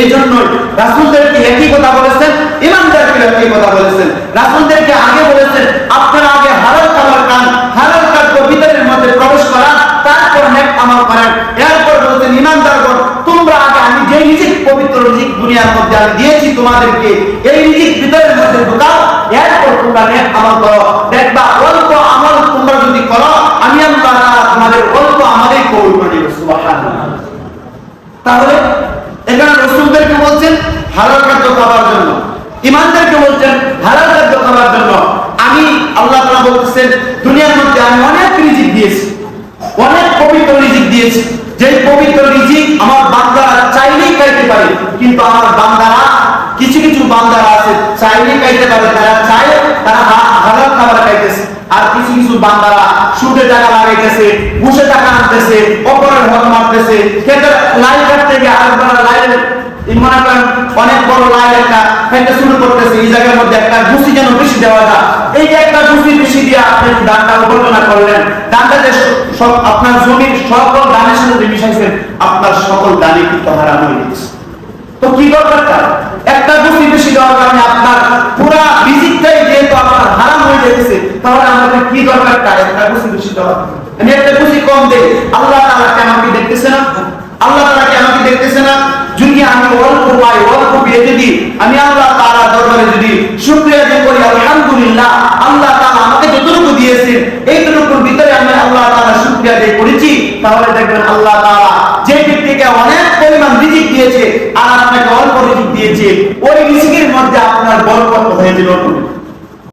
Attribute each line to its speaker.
Speaker 1: এই জন্য রাসুলদেরকে একই কথা বলেছেন, ইমানদারকে একই কথা বলেছেন। রাসুলদেরকে আগে বলেছেন, আপনারা আগে হালাল খাবার খান, হালাল খাদ্য ভিতরের মধ্যে প্রবেশ করান তারপর নেক আমল করেন। এরপর বলেছেন পবিত্র দুনিয়ার মধ্যে আমি দিয়েছি তোমাদেরকে, এই রিজিক ভিতরের মধ্যে ঢুকাও, এরপর তোমরা নেক আমল করো। দেখবা, অল্প আমল তোমরা যদি করো, আমি আল্লাহ তোমাদের অল্প আমলেই কবুল করে সুবহানাল্লাহ। তাহলে এখানে রসুলদেরকে বলছেন, হালাল খাদ্য খাবার জন্য। ইমানদেরকে বলছেন, হালাল খাদ্য খাবার জন্য। আমি আল্লাহ তাআলা বলতেছেন, দুনিয়ার মধ্যে আমি অনেক রিজিক দিয়েছি, অনেক পবিত্র রিজিক দিয়েছি। যেই পবিত্র রিজিক আমার বান্দারা চাইলেই খাইতে পারে, কিন্তু আমার বান্দারা, কিছু কিছু বান্দারা আছে, চাইলেই খাইতে পারে। তারা চায়, তারা হা- হালাল খাবার খাইতেছে। আর কিছু কিছু বান্দারা সুদে টাকা লাগাইতেছে, ঘুষে টাকা আনতেছে অপরের হক মারতেছে। খেতে লাই কাটতে গিয়ে আরেকবার খাইতে শুরু করতেছে, এই জায়গার মধ্যে একটা ঘুষি যেন বেশি দেওয়া যায়। এই যে একটা ঘুষি বেশি দিয়ে আপনি দানটা করলেন দানটা যে সব আপনার জমির সকল দানের সাথে মিশাইছেন, আপনার সকল দানে কিন্তু হারাম হয়ে গেছে। তো কি দরকার তার একটা গুছি বেশি দেওয়ার কারণে আপনার পুরা রিজিকটাই যেহেতু আপনার হারাম হয়ে যাচ্ছে তাহলে আমাদের কি দরকার একটা গুছি বেশি দেওয়ার আমি একটা গুছি কম দেই, আল্লাহ তাআলা কি অল্প দিই আমি আল্লাহ তাআলা দরবারে যদি শুকরিয়া যে করি, আলহামদুলিল্লাহ, আল্লাহ তাআলা আমাকে যতটুকু দিয়েছেন, এইটুকুর ভিতরে আমি আল্লাহ তাআলা শুকরিয়া দিয়ে করেছি। তাহলে দেখবেন আল্লাহ তাআলা যে ব্যক্তিকে অনেক পরিমাণ রিজিক দিয়েছে আর আপনাকে অল্প রিজিক দিয়েছে, ওই রিজিকের মধ্যে আপনার বরকত হয়ে যাবে।